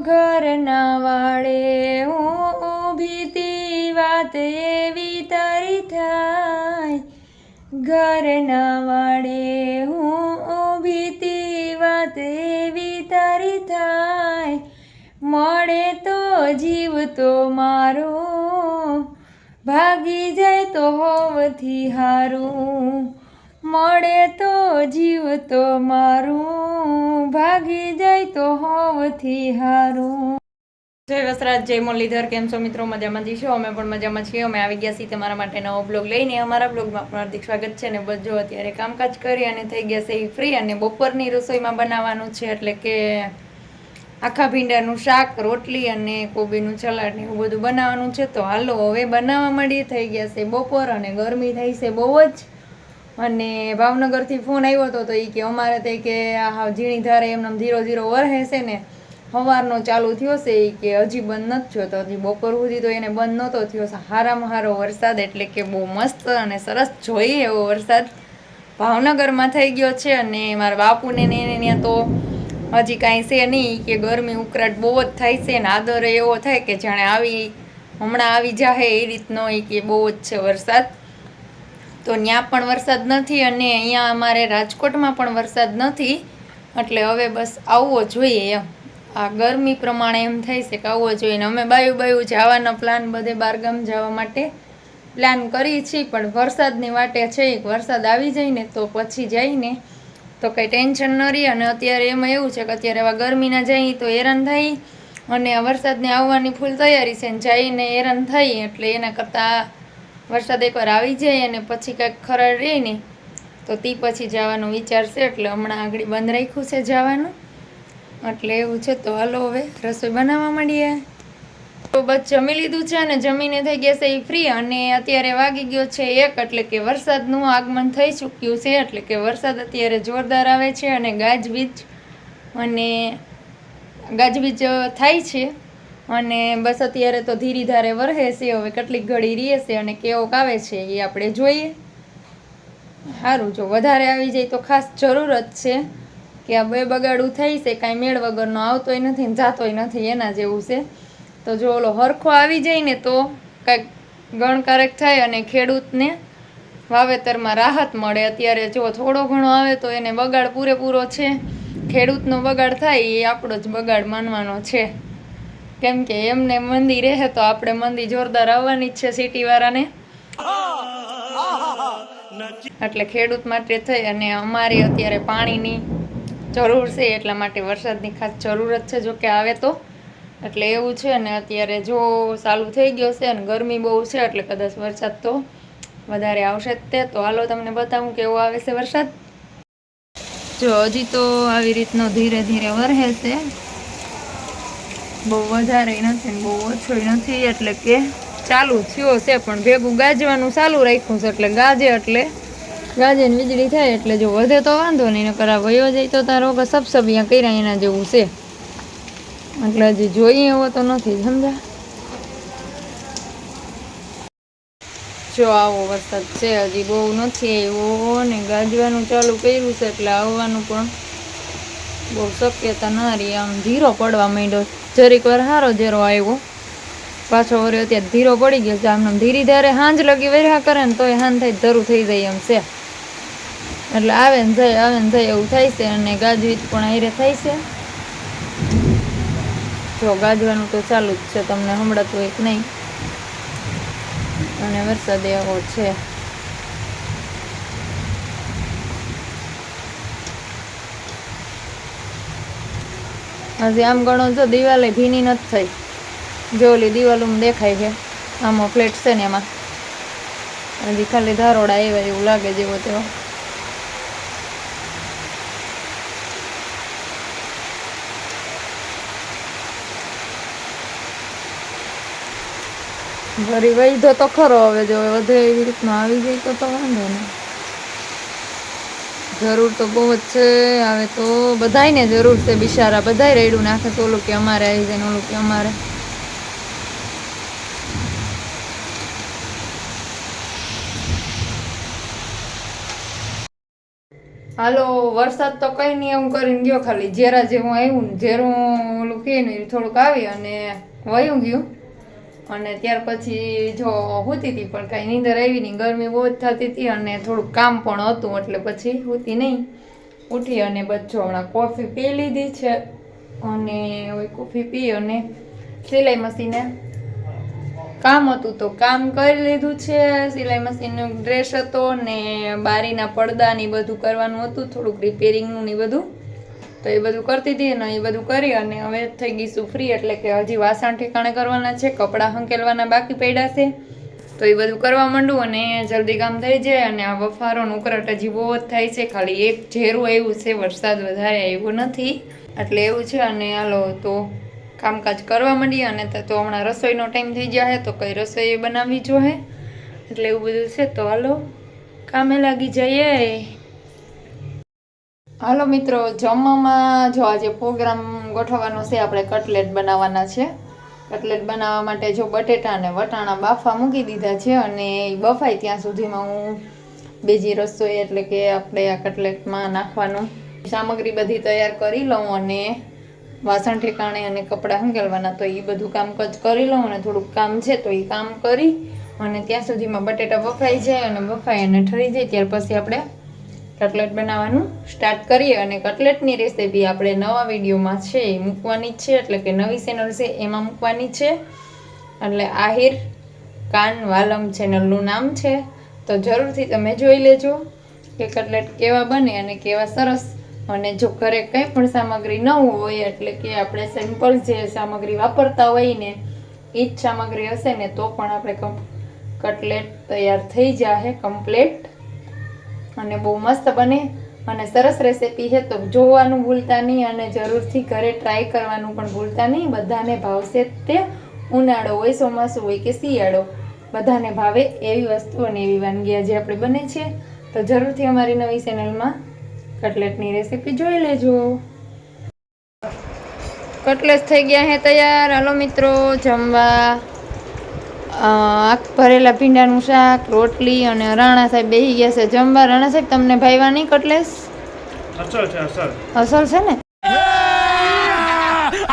ઘરના વાળે હું ઊભીતી વાત એવી તારી થાય. ઘરના વાળે હું ઊભીતી વાત એવી તારી થાય. મળે તો જીવ તો મારો, ભાગી જાય તો હોવથી હારું. મળે તો જીવ તો મારું, ભાગી જાય તો હોવથી હારું. જય વસરાજ, જય મુરલીધર, કેમ છો મિત્રો? મજામાં જઈશો અમે પણ મજામાં છીએ. અમે આવી ગયા છીએ તમારા માટે નવો બ્લોગ લઈને. અમારા બ્લોગમાં પણ હાર્દિક સ્વાગત છે ને બસ અત્યારે કામકાજ કરી અને થઈ ગયા છે, એ ફ્રી અને બપોરની રસોઈમાં બનાવવાનું છે. એટલે કે આખા ભીંડાનું શાક, રોટલી અને કોબીનું સલાડ ને એવું બધું બનાવવાનું છે. તો હાલો, હવે બનાવવા માંડીએ. થઈ ગયા છે બપોર અને ગરમી થઈ છે બહુ જ. અને ભાવનગરથી ફોન આવ્યો હતો તો એ કે અમારે તે કે આ ઝીણી ધારે એમને ધીરો ધીરો વરહે છે ને સવારનો ચાલુ થયો છે એ કે હજી બંધ નથી થયો. તો હજી બપોર સુધી તો એને બંધ નહોતો થયો. છે હારામાં હારો વરસાદ એટલે કે બહુ મસ્ત અને સરસ જોઈએ એવો વરસાદ ભાવનગરમાં થઈ ગયો છે અને મારા બાપુને ને એને ત્યાં તો હજી કાંઈ છે નહીં. કે ગરમી ઉકળાટ બહુ જ થાય છે ને આદર એવો થાય કે જાણે આવી, હમણાં આવી જાહે એ રીતનો એ કે બહુ જ છે વરસાદ. તો ત્યાં પણ વરસાદ નથી અને અહીંયા અમારે રાજકોટમાં પણ વરસાદ નથી. એટલે હવે બસ આવવો જોઈએ એમ. આ ગરમી પ્રમાણે એમ થઈ છે કે આવવો જોઈએ ને અમે બાયું બાયું જવાના પ્લાન બધે બારગામ જવા માટે પ્લાન કરી છીએ, પણ વરસાદની વાટે છે વરસાદ આવી જાય ને તો પછી જઈને તો કંઈ ટેન્શન ન રહી અને અત્યારે એમાં એવું છે કે અત્યારે આવા ગરમીના જઈએ તો હેરાન થઈ અને વરસાદને આવવાની ફૂલ તૈયારી છે ને જઈને હેરાન થઈ એટલે એના કરતાં વરસાદ એકવાર આવી જાય અને પછી કંઈક ખરાડ રહે ને, તો તે પછી જવાનો વિચાર છે, એટલે હમણાં આગળ બંધ રાખ્યું છે જવાનું. એટલે એવું છે, તો હાલો હવે રસોઈ બનાવવા માંડીએ. તો બસ જમી લીધું છે અને જમીને થઈ ગયા છે એ ફ્રી અને અત્યારે વાગી ગયો છે એક, એટલે કે વરસાદનું આગમન થઈ ચૂક્યું છે, એટલે કે વરસાદ અત્યારે જોરદાર આવે છે અને ગાજવીજ અને ગાજવીજ થાય છે. અને બસ અત્યારે તો ધીરી ધારે વરહે છે, હવે કેટલીક ઘડી રહે છે અને કેવોક આવે છે એ આપણે જોઈએ. સારું જો વધારે આવી જાય તો ખાસ જરૂર જ છે કે આ બે બગાડું થઈ છે, કાંઈ મેળ વગરનો આવતોય નથી ને જાતોય નથી, એના જેવું છે. તો જો ઓલો હરખો આવી જાય ને તો કાંઈક ગણકારક થાય અને ખેડૂતને વાવેતરમાં રાહત મળે. અત્યારે જો થોડો ઘણો આવે તો એને બગાડ પૂરેપૂરો છે. ખેડૂતનો બગાડ થાય એ આપણો જ બગાડ માનવાનો છે. કેમ કે એમને મંદી રહે તો આપણે મંદી જોરદાર આવવાની જ છે સિટીવાળાને. એટલે ખેડૂત માટે થઈ અને અમારે અત્યારે પાણીની જરૂર છે, એટલા માટે વરસાદની ખાસ જરૂરત છે જો કે આવે તો. એટલે એવું છે ને અત્યારે જો ચાલુ થઈ ગયો છે અને ગરમી બહુ છે, એટલે કદાચ વરસાદ તો વધારે આવશે જ તે. તો હાલો તમને બતાવું કેવો આવે છે વરસાદ. જો હજી તો આવી રીતનો ધીરે ધીરે વરહે છે બહુ વધારે નથી ને બહુ ઓછોય નથી, એટલે કે ચાલુ થયો છે, પણ ભેગું ગાજવાનું ચાલુ રાખ્યું છે, એટલે ગાજે એટલે ગાજે ને વીજળી થાય, એટલે જો વધે તો વાંધો નહીં, નકર આ વયો જાય તો તારો કે સબસબિયા કર્યા એના જેવું છે. એટલે હજી જોઈએ એવો તો નથી, સમજા? જો આવો વરસાદ છે, હજી બહુ નથી આવ્યો ને ગાજવાનું ચાલુ કર્યું છે, એટલે આવવાનું પણ બહુ શક્યતા ના રહી, આમ ધીરો પડવા માંડ્યો જરીક વાર સારો ઝેરો આવ્યો. પાછો વર્યો ત્યાં ધીરો પડી ગયો આમ ધીરી ધારે હાંજ લગી વર્યા કરે ને તોય હાન થાય ધરું થઈ જાય એમ છે. એટલે આવે ને જાય, આવે ને જાય એવું થાય છે અને ગાજવીજ પણ આયરે થાય છે. જો ગાજવાનું તો ચાલુ જ છે, તમને હમણાં તો એક નહીં. અને વરસાદ એવો છે. હજી આમ ગણો જો દિવાલે ભીની નથી થઈ. જો ઓલી દિવાલ દેખાય છે. આમાં ફ્લેટ છે ને એમાં. હજી ખાલી ધારોડા આવ્યા એવું લાગે જેવો તેવો. વળી વૈધો તો ખરો, હવે જો વધે એવી રીતના આવી જાય તો તો વાંધો નહીં. જરૂર તો બહુ જ છે. હવે તો બધાને જરૂર છે બિચારા. બધાય રેડું નાખે તો ઓલું કે અમારે આવી જાય ને ઓલું કે અમારે. હાલો, વરસાદ તો કઈ નહીં એવું કરીને ગયો ખાલી. જેરા જેવું આવ્યું ને જેરું ઓલું કે ને થોડુંક આવી અને વયું ગયું. અને ત્યાર પછી જો હોતી હતી પણ કાંઈ નીંદર આવી નહીં. ગરમી બહુ જ થતી હતી અને થોડુંક કામ પણ હતું, એટલે પછી હોતી નહીં. ઉઠી અને બચ્ચો હમણાં કોફી પી લીધી છે અને કોફી પી અને સિલાઈ મશીને કામ હતું તો કામ કરી લીધું છે. સિલાઈ મશીનનો ડ્રેસ હતો ને બારીના પડદા ને બધું કરવાનું હતું, થોડુંક રિપેરિંગનું ને બધું. તો એ બધું કરતી હતી ને એ બધું કરી અને હવે થઈ ગઈશું ફ્રી એટલે કે હજી વાસણ ઠેકાણે કરવાના છે, કપડાં હંકેલવાના બાકી પડ્યા છે. તો એ બધું કરવા માંડું અને જલ્દી કામ થઈ જાય અને આ બફારો ઉકરટ હજી બહુ જ થાય છે, ખાલી એક ઝેરું આવ્યું છે, વરસાદ વધારે આવ્યો નથી. એટલે એવું છે અને હાલો તો કામકાજ કરવા માંડીએ અને તો હમણાં રસોઈનો ટાઈમ થઈ જાય તો કઈ રસોઈ બનાવવી જોઈએ? એટલે એવું બધું છે, તો હાલો. કામે લાગી જઈએ. હાલો મિત્રો, જમવામાં જો આજે પ્રોગ્રામ ગોઠવવાનો છે, આપણે કટલેટ બનાવવાના છે. કટલેટ બનાવવા માટે જો બટેટા અને વટાણા બાફા મૂકી દીધા છે અને એ બફાય ત્યાં સુધીમાં હું બીજી રસોઈ એટલે કે આપણે આ કટલેટમાં નાખવાનું. સામગ્રી બધી તૈયાર કરી લઉં અને વાસણ ઠેકાણે અને કપડાં હંકેલવાના તો એ બધું કામકાજ કરી લઉં અને થોડુંક કામ છે તો એ કામ કરી અને ત્યાં સુધીમાં બટેટા બફાઈ જાય અને બફાઈ અને ઠરી જાય. ત્યાર પછી આપણે કટલેટ બનાવવાનું સ્ટાર્ટ કરીએ અને કટલેટની રેસીપી આપણે નવા વિડીયોમાં છે એ મૂકવાની છે, એટલે કે નવી ચેનલ છે એમાં મૂકવાની છે. એટલે આહિર કાન વાલમ ચેનલનું નામ છે. તો જરૂરથી તમે જોઈ લેજો કે કટલેટ કેવા બને અને કેવા સરસ. અને જો ઘરે કંઈ પણ સામગ્રી ન હોય, એટલે કે આપણે સિમ્પલ જે સામગ્રી વાપરતા હોય ને એ જ સામગ્રી હશે ને, તો પણ આપણે કમ્પ કટલેટ તૈયાર થઈ જશે કમ્પ્લેટ અને બહુ મસ્ત બને અને સરસ રેસીપી છે, તો જોવાનું ભૂલતા નહીં અને જરૂરથી ઘરે ટ્રાય કરવાનું પણ ભૂલતા નહીં. બધાને ભાવશે તે ઉનાળો હોય, ચોમાસું હોય કે શિયાળો. બધાને ભાવે એવી વસ્તુ અને એવી વાનગી આજે આપણે બને છે. તો જરૂરથી અમારી નવી ચેનલમાં કટલેટની રેસીપી જોઈ લેજો. કટલેટ થઈ ગયા હે તૈયાર. હાલો મિત્રો, જમવા. આખ ભરેલા ભીંડાનું શાક રોટલી અને રાણા સાહેબ બેસી ગયા છે જમવા. રાણા સાહેબ તમને ભાઈવા નહીં કટલેસ? અસલ છે ને?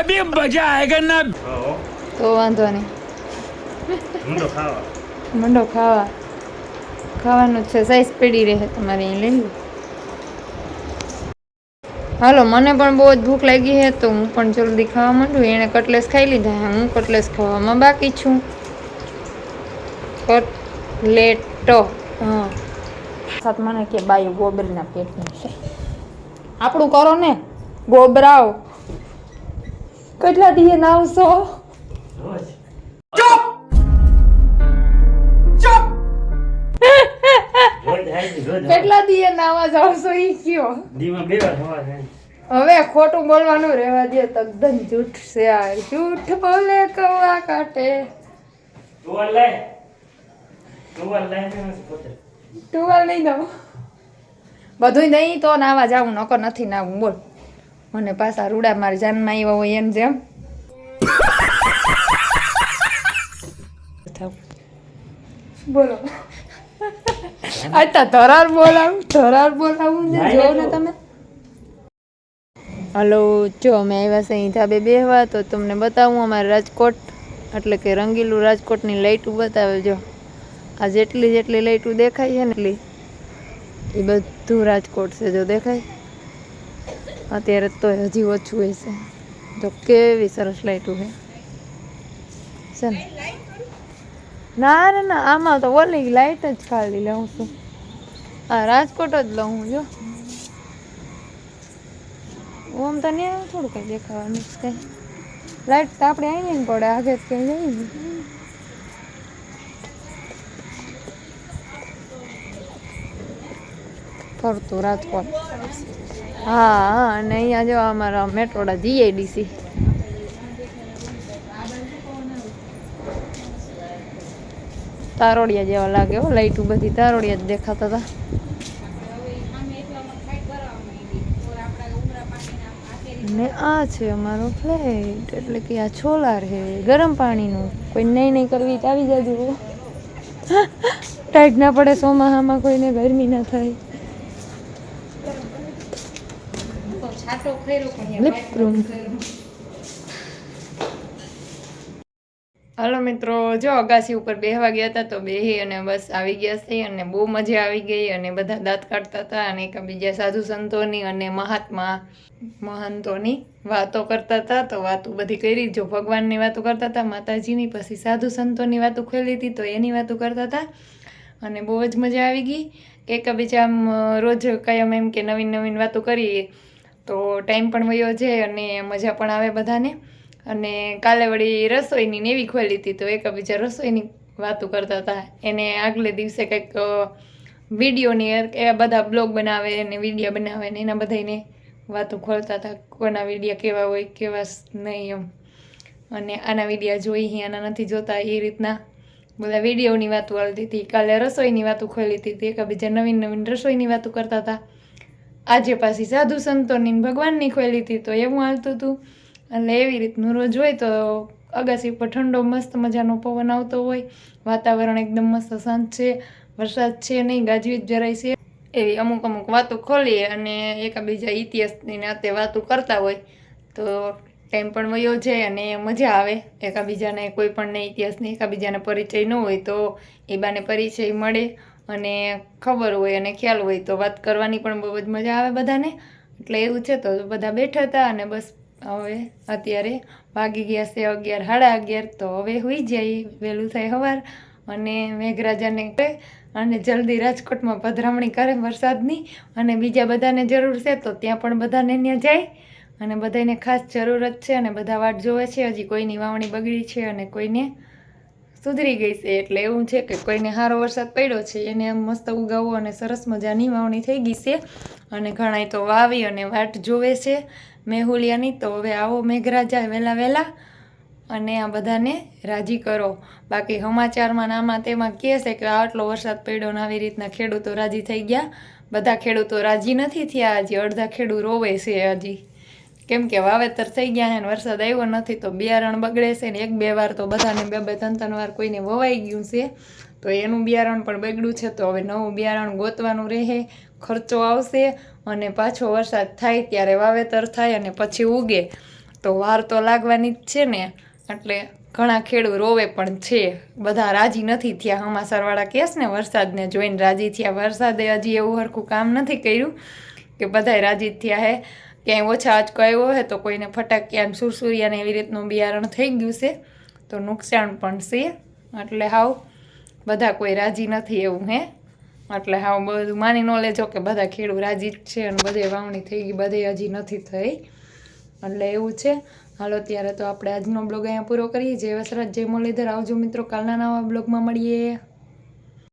અભી મજા આયેગા ના? તો વાંધો નહીં. મંડો ખાવા. મંડો ખાવા. ખાવાનું છે સાઈઝ પડી રહે તમારે અહીં લઈ હાલો મને પણ બહુ જ ભૂખ લાગી છે તો હું પણ જલ્દી ખાવા માંડું. એણે કટલેસ ખાઈ લીધા હું કટલેસ ખાવામાં બાકી છું. કટલેટો હા. સાત મને કે બાયું ગોબરના પેટની છે. આપણું કરો ને ગોબરાવ કેટલા દીએ નાવશો કેટલા દીએ નાવા જાવ છો ઈ કયો? દીમાં બે વાર થવા જાય હવે ખોટું બોલવાનું રહેવા દે તદ્દન જૂઠ છે આ. જૂઠ બોલે કવા કાટે લાય ટુવાલ લાય નથી પોતે. ટુવાલ નહીં દઉં. બધું નહીં તો નાવા જાવું નકર નથી નાવું. બોલ. મને પાછા રૂડા મારી જાનમાં આવ્યા હોય એમ જેમ. બોલો. અચ્છા ધરાર બોલાવું ધરાર બોલાવું ને જો ને તમે. હલો જો અમે આવ્યા છે અહીં ધાબે બેહવા તો તમને બતાવું અમારે રાજકોટ. એટલે કે રંગીલું રાજકોટની લાઇટું બતાવે જો. આ જેટલી જેટલી લાઇટું દેખાય છે ને એટલી, એ બધું રાજકોટ છે જો દેખાય. અત્યારે તો હજી ઓછું છે. તો કેવી સરસ લાઇટું છે. છે ને? ના ના ના, આમાં તો ઓલી લાઇટ જ ખાલી લઉં છું. આ રાજકોટ જ લઉં જો. ઓમ તો નહીં થોડું કંઈ દેખાવાનું કંઈ. લાઇટ તો આપણે આવીને પડે, આગે જ કંઈ જઈએ ફરતું રાજકોટ. હા હા, અને અહીંયા જો અમારા મેટ્રોડા જીઆઈડીસી. તારોડિયા જેવા લાગે હો, લાઈટું બધી તારોડિયા જ દેખાતા હતા. ને આ છે અમારો ફ્લેટ, એટલે કે આ છોલાર છે, ગરમ પાણીનું. કોઈ નહીં નહીં કરવી આવી જાજો. ટાઈટ ના પડે સોમાહામાં કોઈને ગરમી ના થાય. Room. હલો મિત્રો, જો અગાસી ઉપર બેહવા ગયા હતા તો બેહી અને બસ આવી ગયા છે અને બહુ મજા આવી ગઈ અને બધા દાંત કાઢતા હતા અને એકબીજા સાધુ સંતોની અને મહાત્મા મહંતોની વાતો કરતા હતા. તો વાતો બધી કરી. જો ભગવાનની વાતો કરતા હતા, માતાજીની પછી સાધુ સંતોની વાતો ખોલી હતી, તો એની વાતો કરતા હતા. અને બહુ જ મજા આવી ગઈ. એકબીજા આમ રોજ કાયમ એમ કે નવીન નવીન વાતો કરીએ. તો ટાઈમ પણ વયો જાય અને મજા પણ આવે બધાને. અને કાલે વળી રસોઈની ને એવી ખોલી હતી તો એકબીજા રસોઈની વાતો કરતા હતા. એને આગલે દિવસે કંઈક વિડીયોની એ બધા બ્લોગ બનાવે ને વિડીયા બનાવે ને એના બધાને વાતો ખોલતા હતા. કોના વિડીયા કેવા હોય, કેવા નહીં એમ. અને આના વિડીયા જોઈ આના નથી જોતા એ રીતના બધા વિડીયોની વાતો આવતી હતી. કાલે રસોઈની વાતો ખોલી હતી એકબીજા નવીન નવીન રસોઈની વાતો કરતા હતા. આજે પાછી સાધુ સંતોની ભગવાનની ખોલી હતી તો એવું હાલતું હતું એટલે એવી રીતનું રોજ હોય તો અગાસી ઉપર ઠંડો મસ્ત મજાનો પવન આવતો હોય. વાતાવરણ એકદમ મસ્ત શાંત છે, વરસાદ છે નહીં, ગાજવીજ જરાય છે. એવી અમુક અમુક વાતો ખોલીએ અને એકબીજા ઇતિહાસની નાતે વાતો કરતા હોય. તો ટાઈમ પણ વયો જાય અને મજા આવે. એકાબીજાને કોઈ પણ ઇતિહાસની એકાબીજાને પરિચય ન હોય તો એ બાને પરિચય મળે. અને ખબર હોય અને ખ્યાલ હોય તો વાત કરવાની પણ બહુ જ મજા આવે બધાને. એટલે એવું છે તો બધા બેઠા હતા અને બસ હવે અત્યારે વાગી ગયા છે અગિયાર, સાડા અગિયાર તો હવે હોઈ જાય વહેલું થાય સવાર. અને મેઘરાજાને કહે, અને જલ્દી રાજકોટમાં પધરામણી કરે વરસાદની અને બીજા બધાને જરૂર છે તો ત્યાં પણ બધાને ત્યાં જાય. અને બધાને ખાસ જરૂરત છે અને બધા વાટ જોવે છે. હજી કોઈની વાવણી બગડી છે અને કોઈને સુધરી ગઈ છે. એટલે એવું છે કે કોઈને સારો વરસાદ પડ્યો છે, એને આમ મસ્ત ઉગાવો અને સરસ મજાની વાવણી થઈ ગઈ છે. અને ઘણાય તો વાવી અને વાટ જોવે છે મેહુલિયાની. તો હવે આવો મેઘરાજા વહેલા વહેલા અને આ બધાને રાજી કરો. બાકી સમાચારમાં નામાં તેમાં કહે છે કે આટલો વરસાદ પડ્યો ને આવી રીતના ખેડૂતો રાજી થઈ ગયા. બધા ખેડૂતો રાજી નથી થયા, હજી અડધા ખેડૂત રોવે છે હજી. કેમ કે વાવેતર થઈ ગયા છે ને વરસાદ આવ્યો નથી તો બિયારણ બગડે છે ને એક બે વાર તો બધાને બે બે ત્રણ ત્રણ વાર કોઈને વવાઈ ગયું છે. તો એનું બિયારણ પણ બગડ્યું છે તો હવે નવું બિયારણ ગોતવાનું રહે, ખર્ચો આવશે અને પાછો વરસાદ થાય ત્યારે વાવેતર થાય અને પછી ઉગે. તો વાર તો લાગવાની જ છે ને, એટલે ઘણા ખેડૂત રોવે પણ છે. બધા રાજી નથી થયા હમાસરવાળા કેસ ને વરસાદને જોઈને રાજી થયા. વરસાદે હજી એવું સરખું કામ નથી કર્યું કે બધાય રાજી થયા હે. ક્યાંય ઓછા આંચકો આવ્યો હોય તો કોઈને ફટાકિયા ને સુરસુરિયાને એવી રીતનું બિયારણ થઈ ગયું છે. તો નુકસાન પણ છે. એટલે હાવ બધા કોઈ રાજી નથી એવું, હે? એટલે હાવ બધું માની ન લેજો કે બધા ખેડૂત રાજી જ છે અને બધે વાવણી થઈ ગઈ, બધે હજી નથી થઈ. એટલે એવું છે. હાલો, ત્યારે તો આપણે આજનો બ્લોગ અહીંયા પૂરો કરીએ. જય વસરાજ, જય મુરલીધર. આવજો મિત્રો, કાલના નવા બ્લોગમાં મળીએ.